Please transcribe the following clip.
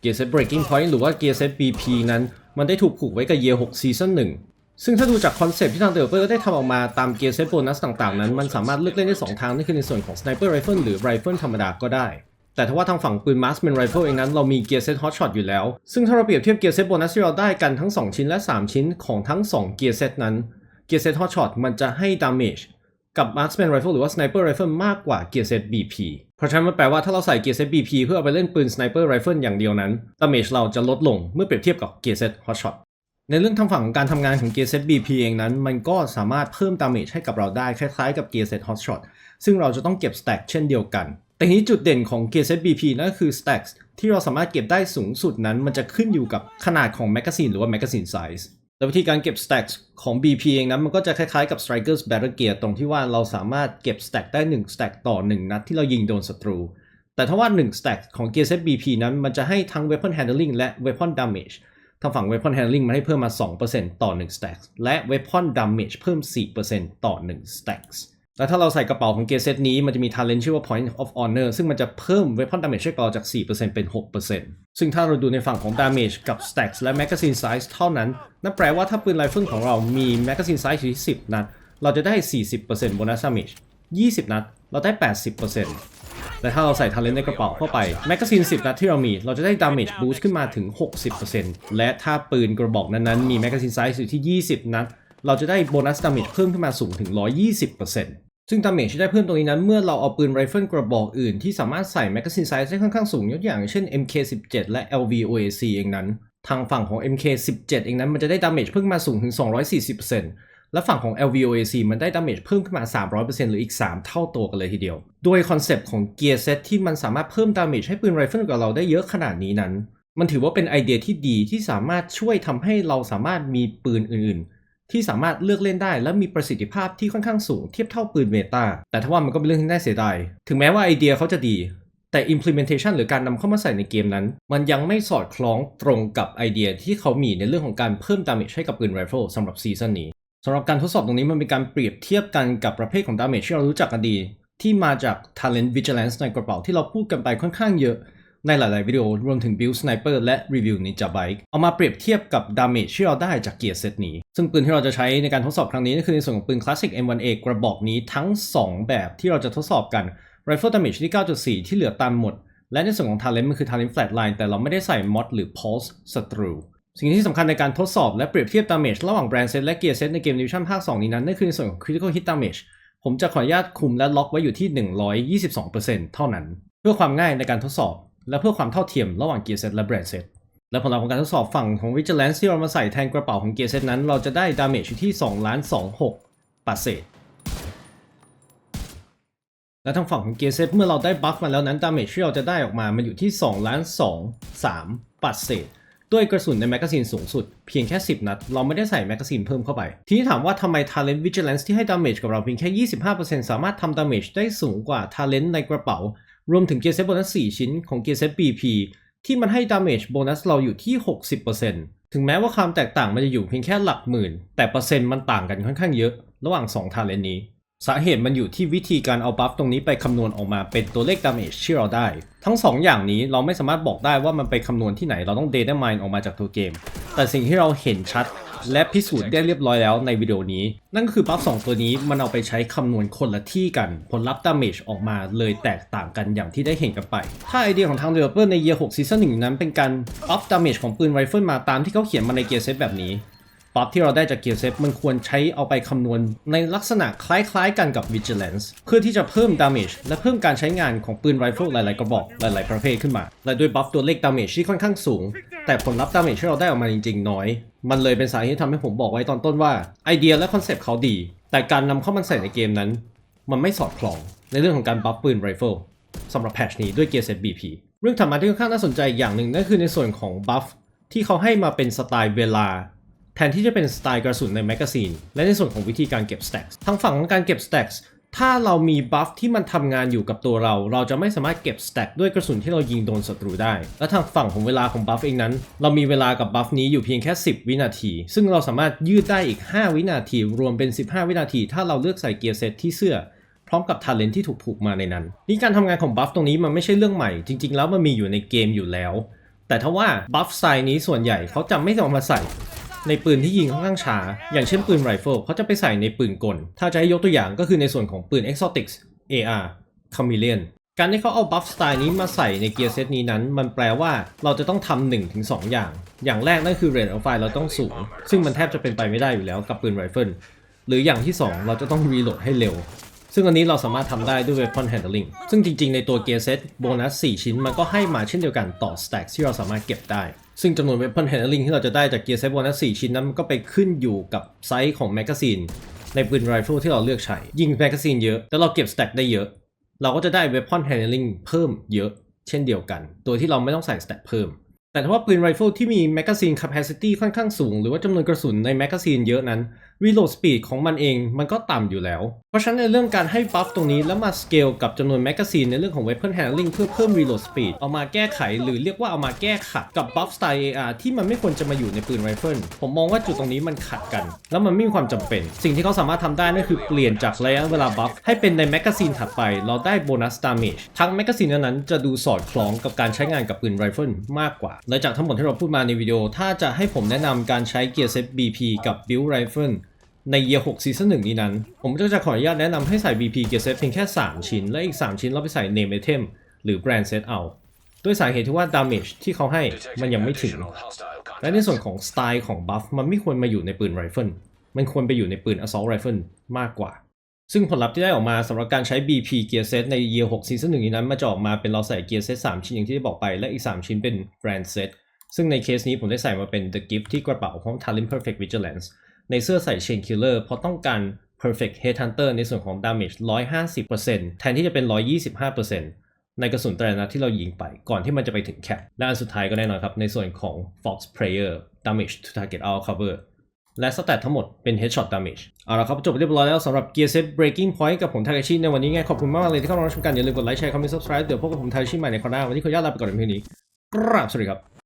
เกียร์เซต breaking point หรือว่าเกียร์เซต BP นั้น มันได้ถูกผูกไว้กับ Year 6 Season 1 ซึ่งถ้าดูจากคอนเซปต์ที่ทาง developer ได้ทำออกมาตามเกียร์เซตโบนัสต่างๆ นั้น มันสามารถเลือกเล่นได้ 2 ทางนั่นคือในส่วนของ sniper rifle หรือ rifle ธรรมดาก็ได้ แต่ถ้าว่าทางฝั่งปืน marksman rifle เองนั้นเรามีเกียร์เซต hot shot อยู่แล้ว ซึ่งถ้าเราเปรียบเทียบเกียร์เซตโบนัสที่เราได้กันทั้ง 2 ชิ้นและ 3 ชิ้นของทั้ง 2 เกียร์เซตนั้นเกียร์เซต hot shot มันจะให้ damage กับ marksman rifle หรือว่า sniper rifle มากกว่าเกียร์เซต BP เพราะฉะนั้นมันแปลว่าถ้าเราใส่เกียร์เซต BP เพื่อเอาไปเล่นปืน sniper rifle อย่างเดียวนั้น damage เราจะลดลงเมื่อเปรียบเทียบกับเกียร์เซต hot shot ในเรื่องทางฝั่งของการทำงานของเกียร์เซต BP เองนั้น มันก็สามารถเพิ่ม damage ให้กับเราได้คล้ายๆกับเกียร์เซต hot shot ซึ่งเราจะต้องเก็บ stack เช่นเดียวกัน แต่นี้จุดเด่นของเกียร์เซต BP นั่นก็คือ stacks ที่เราสามารถเก็บได้สูงสุดนั้น มันจะขึ้นอยู่กับขนาดของ magazine หรือว่า magazine size แล้วิธีการเก็บ stack ของ BP เองนั้นมันก็จะคล้ายๆกับ Strikers Battle Gear ตรงที่ว่าเราสามารถเก็บ stack ได้ 1 stack ต่อ 1 นัดที่เรายิงโดนศัตรู แต่ถ้าว่า 1 stack ของ Gear Set BP นั้นมันจะให้ทั้ง Weapon Handling และ Weapon Damage ทางฝั่ง Weapon Handling มันให้เพิ่มมา 2%ต่อ 1 stack และ Weapon Damage เพิ่ม 4%ต่อ 1 stacks แล้วถ้าเราใส่กระเป๋าของ Gear Set นี้มันจะมี talent ชื่อว่า Point of Honor ซึ่งมันจะเพิ่ม Weapon Damage ให้เราจาก 4%เป็น 6%ซึ่งถ้าเราดูในฝั่งของ Damage กับ stacks และ Magazine Size เท่านั้น นั่นแปลว่าถ้าปืนไรเฟิลของเรามี Magazine Size อยู่ที่ 10 นัด เราจะได้ 40% Bonus Damage 20 นัด เราได้ 80%และถ้าเราใส่ Talent ในกระเป๋าเข้าไป Magazine 10 นัดที่เรามี เราจะได้ Damage Boost ขึ้นมาถึง 60%และถ้าปืนกระบอกนั้นๆมี Magazine Size อยู่ที่ 20 นัด เราจะได้ Bonus Damage เพิ่มขึ้นมาสูงถึง 120% ซึ่ง Damage ที่ได้เพิ่มตรงนี้นั้นเมื่อเราเอาปืนไรเฟิลกระบอกอื่นที่สามารถใส่ Magazine Size ได้ค่อนข้างสูงยกอย่างเช่น MK17 และ LVOAC เองนั้น ทางฝั่งของ MK17 เองนั้นมันจะได้ Damage เพิ่มมาสูงถึง 240%และฝั่งของ LVOAC มันได้ Damage เพิ่มขึ้นมา 300%หรืออีก 3 เท่าตัวกันเลยทีเดียว โดยคอนเซปต์ของ Gear Set ที่มันสามารถเพิ่ม Damage ให้ปืนไรเฟิลกับเราได้เยอะขนาดนี้นั้น มันถือว่าเป็นไอเดียที่ดีที่สามารถช่วยทำให้เราสามารถมีปืนอื่นๆ ที่สามารถเลือกเล่นได้ และมีประสิทธิภาพที่ค่อนข้างสูงเทียบเท่าปืนเมตาแต่ถ้าว่ามันก็เป็นเรื่องที่น่าเสียดายถึงแม้ว่าไอเดียเขาจะดี แต่ implementation หรือการนำเข้ามาใส่ในเกมนั้น มันยังไม่สอดคล้องตรงกับไอเดียที่เขามีในเรื่องของการเพิ่ม damage ให้กับปืนไรเฟิลสำหรับซีซั่นนี้สำหรับการทดสอบตรงนี้มันเป็นการเปรียบเทียบกันกับประเภทของ damage ที่เรารู้จักกันดี ที่มาจาก talent vigilance ในกระเป๋าที่เราพูดกันไปค่อนข้างเยอะ ในหลาย ๆ วิดีโอรวมถึง build sniper และ review ninja bike เอามาเปรียบเทียบกับ damage ที่เราได้จากเกียร์เซตนี้ ซึ่งปืนที่เราจะใช้ในการทดสอบครั้งนี้ก็คือในส่วนของปืน classic M1A กระบอกนี้ทั้ง 2 แบบที่เราจะทดสอบกัน rifle damage ที่ 9.4 ที่เหลือตามหมด และในส่วนของ talent มันคือ talent flatline แต่เราไม่ได้ใส่ mod หรือ pulse ศัตรูสิ่งที่สำคัญในการทดสอบและเปรียบเทียบ damage ระหว่าง brand set และ gear set ในเกม division ภาค 2 นี้นั้นนั่นคือในส่วนของ critical hit damage ผมจะขออนุญาตคุมและล็อกไว้อยู่ที่ 122%เท่านั้น เพื่อความง่ายในการทดสอบ และเพื่อความเท่าเทียมระหว่าง gear set และ brand set และผลลัพธ์ของการทดสอบฝั่งของ vigilance ที่เรามาใส่แทนกระเป๋าของ gear set นั้น เราจะได้ damage อยู่ที่2ล้าน26ปาเศษ และทางฝั่งของ gear set เมื่อเราได้บัฟมาแล้วนั้น damage ที่เราจะได้ออกมา มันอยู่ที่2ล้าน2 3ปัดเศษด้วยกระสุนในแมกกาซีนสูงสุดเพียงแค่ 10 นัด เราไม่ได้ใส่แมกกาซีนเพิ่มเข้าไป ทีนี้ถามว่าทำไม Talent Vigilance ที่ให้ damage กับเราเพียงแค่ 25%สามารถทำ damage ได้สูงกว่า Talent ในกระเป๋า รวมถึง Gear Set Bonus 4ชิ้นของ Gear Set BP ที่มันให้ damage bonus เราอยู่ที่ 60%ถึงแม้ว่าความแตกต่างมันจะอยู่เพียงแค่หลักหมื่น แต่เปอร์เซ็นต์มันต่างกันค่อนข้างเยอะ ระหว่าง2 Talent นี้ สาเหตุมันอยู่ที่วิธีการเอาบัฟตรงนี้ไปคำนวณออกมาเป็นตัวเลข damage ที่เราได้ ทั้ง 2 อย่างนี้เราไม่สามารถบอกได้ว่ามันไปคำนวณที่ไหนเราต้อง data mine ออกมาจากตัวเกม แต่สิ่งที่เราเห็นชัด และพิสูจน์ได้เรียบร้อยแล้วในวิดีโอนี้ นั่นก็คือบัฟ2ตัวนี้มันเอาไปใช้คำนวณคนละที่กัน ผลลัพธ์ damage ออกมาเลยแตกต่างกันอย่างที่ได้เห็นกันไป ถ้าไอเดียของทาง developer ใน year 6 season 1นั้นเป็นการ up damage ของปืนไรเฟิลมาตามที่เขาเขียนมาใน gear set แบบนี้บัฟที่เราได้จากเกียร์เซฟมันควรใช้เอาไปคำนวณในลักษณะคล้ายๆกันกับ Vigilance เพื่อที่จะเพิ่ม damage และเพิ่มการใช้งานของปืนไรเฟิลหลายๆกระบอกหลายๆประเภทขึ้นมา และด้วยบัฟตัวเลข damage ที่ค่อนข้างสูง แต่ผลลัพธ์ damage ที่เราได้ออกมาจริงๆ น้อย มันเลยเป็นสาเหตุที่ทำให้ผมบอกไว้ตอนต้นว่าไอเดียและคอนเซปต์เขาดี แต่การนำเข้ามาใส่ในเกมนั้น มันไม่สอดคล้องในเรื่องของการบัฟปืนไรเฟิลสำหรับแพทชนี้ด้วยเกียร์เซต BP เรื่องถัดมาที่ค่อนข้างน่าสนใจอย่างหนึ่งนั่นคือในส่วนของบัฟที่เขาให้มาเป็นสไตล์เวลา แทนที่จะเป็นสไตล์กระสุนในแมกกาซีนและในส่วนของวิธีการเก็บ stacks ทางฝั่งของการเก็บ stacks ถ้าเรามีบัฟที่มันทำงานอยู่กับตัวเรา เราจะไม่สามารถเก็บ stack ด้วยกระสุนที่เรายิงโดนศัตรูได้ และทางฝั่งของเวลาของบัฟเองนั้น เรามีเวลากับบัฟนี้อยู่เพียงแค่ 10 วินาที ซึ่งเราสามารถยืดได้อีก 5 วินาที รวมเป็น 15 วินาที ถ้าเราเลือกใส่เกียร์เซตที่เสื้อพร้อมกับท ALENT ที่ถูกผูกมาในนั้น นี่การทำงานของบัฟตรงนี้มันไม่ใช่เรื่องใหม่ จริง ๆ แล้วมันมีอยู่ในเกมอยู่แล้ว แต่ถ้าว่าบัฟไตล์นี้ส่วนใหญ่เขาจะไม่เอามาใส่ ในปืนที่ยิงค่อนข้างช้า อย่างเช่นปืนไรเฟิลเขาจะไปใส่ในปืนกล ถ้าจะให้ยกตัวอย่างก็คือในส่วนของปืน Exotics AR Chameleon การที่เขาเอาบัฟสไตล์นี้มาใส่ในเกียร์เซตนี้นั้น มันแปลว่าเราจะต้องทำหนึ่งถึงสองอย่าง อย่างแรกนั่นคือเรท of fire เราต้องสูง ซึ่งมันแทบจะเป็นไปไม่ได้อยู่แล้วกับปืนไรเฟิลหรืออย่างที่สองเราจะต้องรีโหลดให้เร็ว ซึ่งอันนี้เราสามารถทำได้ด้วย weapon handling ซึ่งจริงๆ ในตัว gear set โบนัส 4 ชิ้นมันก็ให้มาเช่นเดียวกันต่อ stack ที่เราสามารถเก็บได้ ซึ่งจำนวน weapon handling ที่เราจะได้จาก gear set โบนัส 4 ชิ้นนั้นมันก็ไปขึ้นอยู่กับไซส์ของ magazine ในปืน rifle ที่เราเลือกใช้ ยิง magazine เยอะแต่เราเก็บ stack ได้เยอะ เราก็จะได้ weapon handling เพิ่มเยอะเช่นเดียวกัน โดยที่เราไม่ต้องใส่ stack เพิ่มแต่ถ้าว่าปืนไรเฟิลที่มี magazine capacity ค่อนข้างสูง หรือว่าจำนวนกระสุนใน magazine เยอะนั้น reload speed ของมันเองมันก็ต่ำอยู่แล้ว เพราะฉะนั้นในเรื่องการให้ buff ตรงนี้แล้วมา scale กับจำนวน magazine ในเรื่องของ weapon handling เพื่อเพิ่ม reload speed เอามาแก้ไข หรือเรียกว่าเอามาแก้ขัดกับ buff style AR ที่มันไม่ควรจะมาอยู่ในปืนไรเฟิลผมมองว่าจุดตรงนี้มันขัดกัน แล้วมันไม่มีความจำเป็น สิ่งที่เขาสามารถทำได้นั่นคือเปลี่ยนจากระยะเวลา buff ให้เป็นใน magazine ถัดไป เราได้ bonus damage ทั้ง magazine นั้นจะดูสอดคล้องกับการใช้งานกับปืนไรเฟิลมากกว่าและจากทั้งหมดที่เราพูดมาในวิดีโอถ้าจะให้ผมแนะนำการใช้ gear set BP กับ build rifle ใน Year 6 Season 1นี้นั้น ผมก็จะขออนุญาตแนะนำให้ใส่ BP Gear Set เพียงแค่ 3 ชิ้น และอีก 3 ชิ้นเราไปใส่ Name Item หรือ Brand Set เอาด้วยสาเหตุที่ว่า Damage ที่เขาให้มันยังไม่ถึง และในส่วนของสไตล์ของ Buff มันไม่ควรมาอยู่ในปืนไรเฟิลมันควรไปอยู่ในปืน Assault Rifle มากกว่า ซึ่งผลลัพธ์ที่ได้ออกมาสำหรับการใช้ BP Gear Set ใน Year 6 Season 1นี้นั้นมันจะออกมาเป็นเราใส่ Gear Set 3 ชิ้นอย่างที่ได้บอกไป และอีก 3 ชิ้นเป็น Brand Set ซึ่งในเคสนี้ผมได้ใส่มาเป็น The Gift ที่กระเป๋าพร้อม Talent Perfect Vigilance ในเสื้อใส่ Chain Killer เพราะต้องการ Perfect Headhunter ในส่วนของ Damage 150%แทนที่จะเป็น 125%ในกระสุนแต่ละนัดที่เรายิงไปก่อนที่มันจะไปถึงแคปและอันสุดท้ายก็แน่นอนครับ ในส่วนของ Fox Prayer Damage to Target Out Cover และสแตททั้งหมดเป็น Headshot Damage เอาละครับจบเรียบร้อยแล้วสำหรับ Gear Set Breaking Point กับผมทาเคชิในวันนี้ไงขอบคุณมากเลยที่เข้ามารับชมกันอย่าลืมกดไลค์แชร์คอมเมนต์ subscribe เดี๋ยวพบกับผมทาเคชิใหม่ในคราวหน้าวันนี้ขออนุญาตลาไปก่อนในเพียงนี้กราบสวัสดีครับ